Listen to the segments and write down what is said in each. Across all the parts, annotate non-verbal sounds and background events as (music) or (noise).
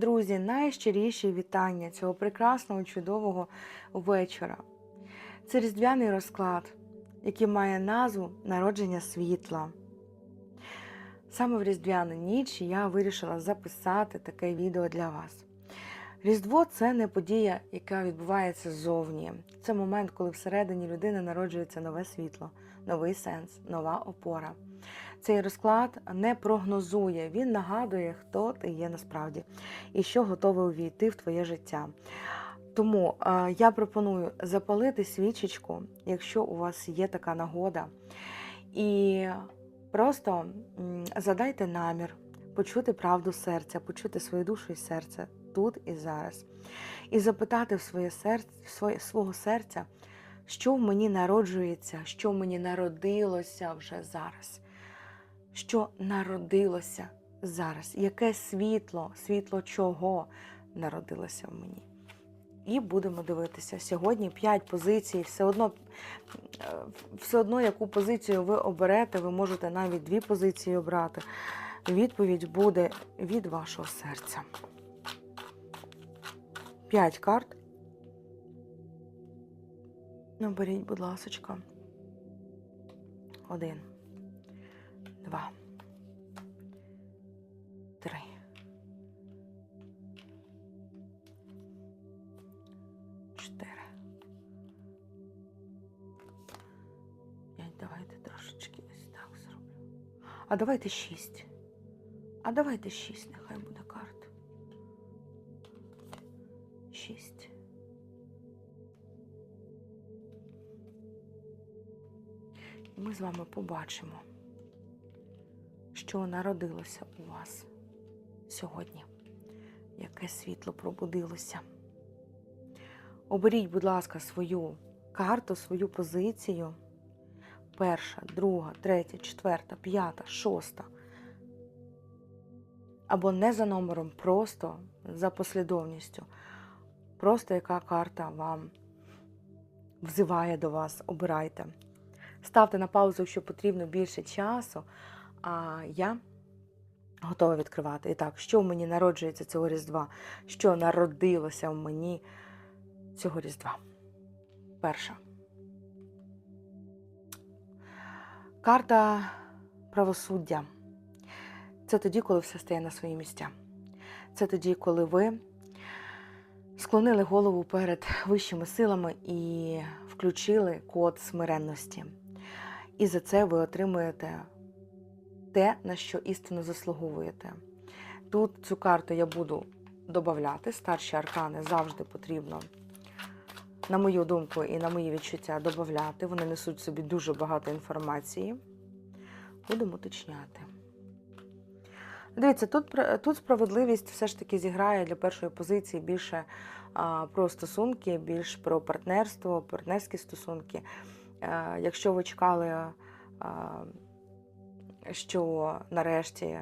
Друзі, найщиріші вітання цього прекрасного, чудового вечора. Це різдвяний розклад, який має назву Народження світла. Саме в різдвяну ніч я вирішила записати таке відео для вас. Різдво це не подія, яка відбувається ззовні. Це момент, коли всередині людини народжується нове світло, новий сенс, нова опора. Цей розклад не прогнозує, він нагадує, хто ти є насправді і що готове увійти в твоє життя. Тому е, я пропоную запалити свічечку, якщо у вас є така нагода, і просто задайте намір почути правду серця, почути свою душу і серце тут і зараз, і запитати в своє серце, в свого серця, що в мені народжується, що в мені народилося вже зараз що народилося зараз, яке світло, світло чого народилося в мені. І будемо дивитися. Сьогодні 5 позицій, все одно, е, все одно, яку позицію ви оберете, ви можете навіть дві позиції обрати. Відповідь буде від вашого серця. 5 карт. Наберіть, будь ласочка. Один два, три. Чотири. П'ять. Давайте трошечки ось так зроблю. А давайте шість. А давайте шість, нехай буде карт. Шість. Ми з вами побачимо що народилося у вас сьогодні, яке світло пробудилося. Оберіть, будь ласка, свою карту, свою позицію. Перша, друга, третя, четверта, п'ята, шоста. Або не за номером, просто за послідовністю. Просто яка карта вам взиває до вас, обирайте. Ставте на паузу, якщо потрібно більше часу. А я готова відкривати. І так, що в мені народжується цього Різдва? Що народилося в мені цього Різдва? Перша. Карта правосуддя. Це тоді, коли все стає на свої місця. Це тоді, коли ви склонили голову перед вищими силами і включили код смиренності. І за це ви отримуєте те, на що істинно заслуговуєте. Тут цю карту я буду додати, старші аркани завжди потрібно, на мою думку і на мої відчуття, додати. Вони несуть собі дуже багато інформації. Будемо уточняти. Дивіться, тут тут справедливість все ж таки зіграє для першої позиції більше а, про стосунки, більш про партнерство, партнерські стосунки. А, якщо ви чекали. А, що нарешті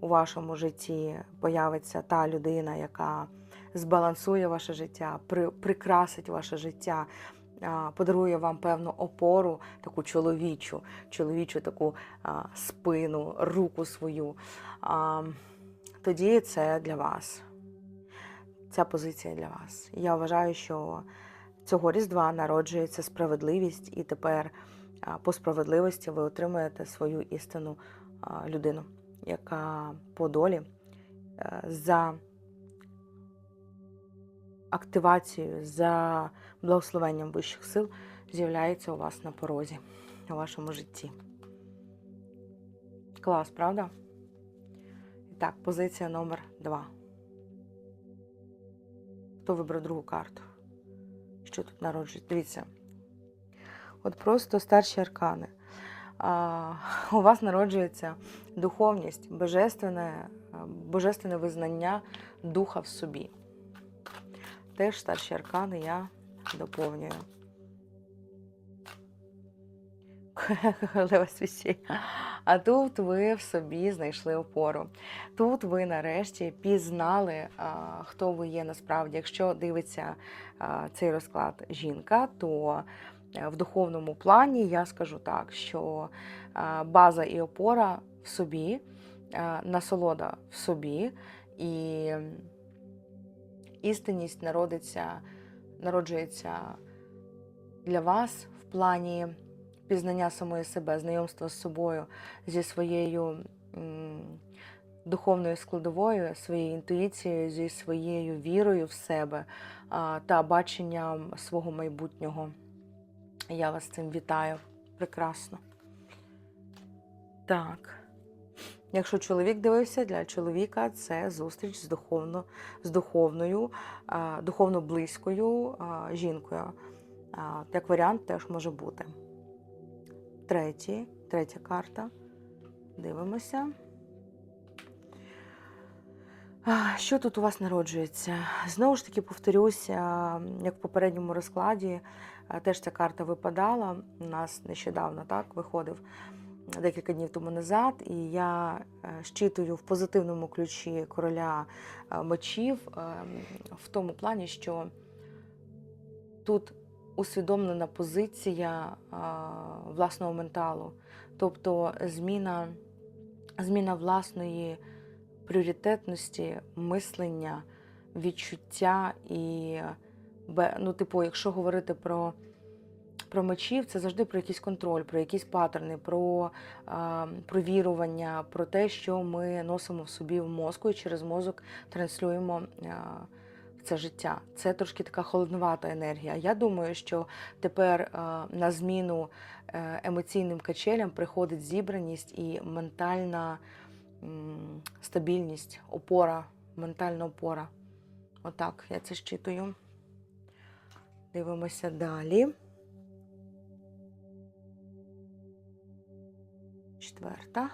у вашому житті появиться та людина, яка збалансує ваше життя, при, прикрасить ваше життя, подарує вам певну опору, таку чоловічу, чоловічу таку спину, руку свою. Тоді це для вас. Ця позиція для вас. Я вважаю, що цього різдва народжується справедливість, і тепер по справедливості ви отримаєте свою істинну людину, яка по долі е, за активацією, за благословенням вищих сил з'являється у вас на порозі, у вашому житті. Клас, правда? І так, позиція номер два. Хто вибрав другу карту? Що тут народжується? Дивіться. От просто старші аркани. А, У вас народжується духовність, божественне, божественне визнання духа в собі. Теж старші аркани я доповнюю. (laughs) А тут ви в собі знайшли опору. Тут ви нарешті пізнали, хто ви є насправді. Якщо дивиться цей розклад жінка, то в духовному плані я скажу так, що е, база і опора в собі, е, насолода в собі і істинність народиться, народжується для вас в плані пізнання самої себе, знайомства з собою, зі своєю духовною складовою, своєю інтуїцією, зі своєю вірою в себе та баченням свого майбутнього. Я вас цим вітаю. Прекрасно. Так. Якщо чоловік дивився, для чоловіка це зустріч з, духовно, з духовною, духовно близькою жінкою. Як варіант теж може бути. Третій, третя карта. Дивимося. Що тут у вас народжується? Знову ж таки, повторюся, як в попередньому розкладі, теж ця карта випадала. У нас нещодавно так виходив декілька днів тому назад, і я е, щитую в позитивному ключі короля е, мечів е, в тому плані, що тут усвідомлена позиція власного менталу, тобто зміна, зміна власної пріоритетності, мислення, відчуття і ну, типу, якщо говорити про. Про мечів це завжди про якийсь контроль, про якісь паттерни, про а, провірування, про те, що ми носимо в собі в мозку і через мозок транслюємо в це життя. Це трошки така холодновата енергія. Я думаю, що тепер на зміну е, емоційним качелям приходить зібраність і ментальна стабільність, опора, ментальна опора. Отак, я це щитую. Дивимося далі. Четверта.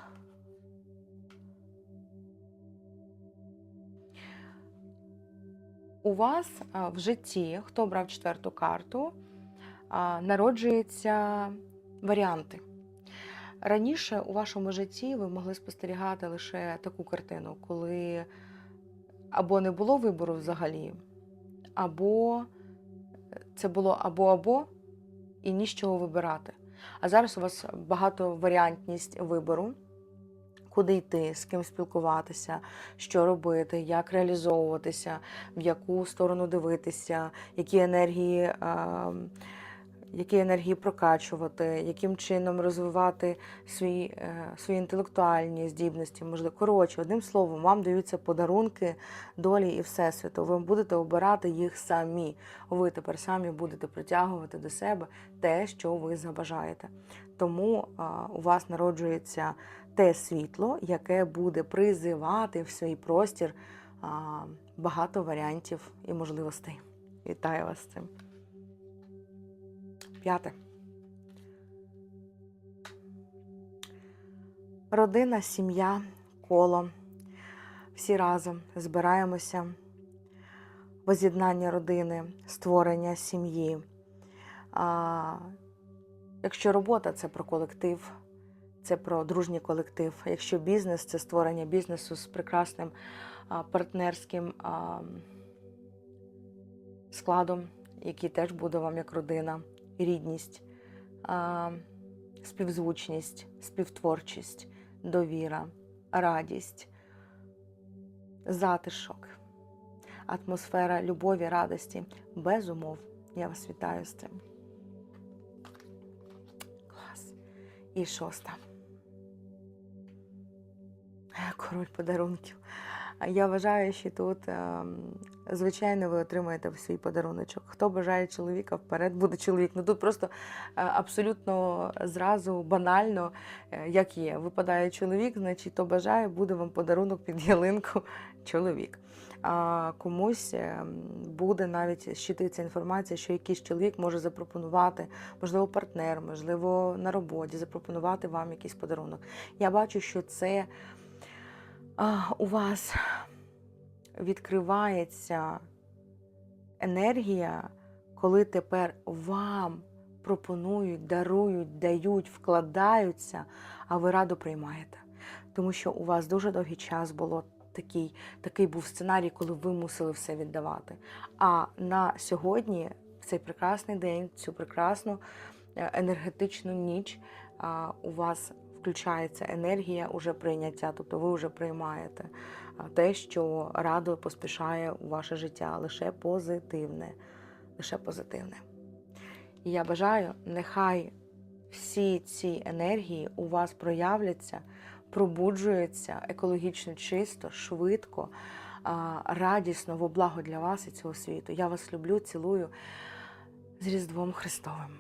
У вас в житті, хто брав четверту карту, народжуються варіанти. Раніше у вашому житті ви могли спостерігати лише таку картину, коли або не було вибору взагалі, або це було або-або і ні з чого вибирати. А зараз у вас багатоваріантність вибору, куди йти, з ким спілкуватися, що робити, як реалізовуватися, в яку сторону дивитися, які енергії, е, які енергії прокачувати, яким чином розвивати свої, е, свої інтелектуальні здібності, можливо. Коротше, одним словом, вам даються подарунки долі і всесвіту. Ви будете обирати їх самі. Ви тепер самі будете притягувати до себе те, що ви забажаєте. Тому а, у вас народжується те світло, яке буде призивати в свій простір багато варіантів і можливостей. Вітаю вас з цим. П'яте. Родина, сім'я, коло. Всі разом збираємося. Воз'єднання родини, створення сім'ї. А, якщо робота це про колектив, це про дружній колектив. Якщо бізнес це створення бізнесу з прекрасним а, партнерським а, складом, який теж буде вам як родина, рідність, співзвучність, співтворчість, довіра, радість, затишок, атмосфера любові, радості, без умов. Я вас вітаю з цим. Клас. І шоста. Король подарунків. Я вважаю, що тут, ем, звичайно, ви отримаєте свій подаруночок. Хто бажає чоловіка, вперед буде чоловік. Ну тут просто е, абсолютно зразу банально, е, як є. Випадає чоловік, значить, хто бажає, буде вам подарунок під ялинку (laughs) чоловік. А комусь ем, буде навіть щитується інформація, що якийсь чоловік може запропонувати, можливо, партнер, можливо, на роботі, запропонувати вам якийсь подарунок. Я бачу, що це у вас відкривається енергія, коли тепер вам пропонують, дарують, дають, вкладаються, а ви радо приймаєте. Тому що у вас дуже довгий час було такий, такий був сценарій, коли ви мусили все віддавати. А на сьогодні, в цей прекрасний день, цю прекрасну е, енергетичну ніч, у вас включається енергія уже прийняття, тобто ви вже приймаєте те, що радо поспішає у ваше життя, лише позитивне. Лише позитивне. І я бажаю, нехай всі ці енергії у вас проявляться, пробуджуються екологічно чисто, швидко, радісно, во благо для вас і цього світу. Я вас люблю, цілую з Різдвом Христовим.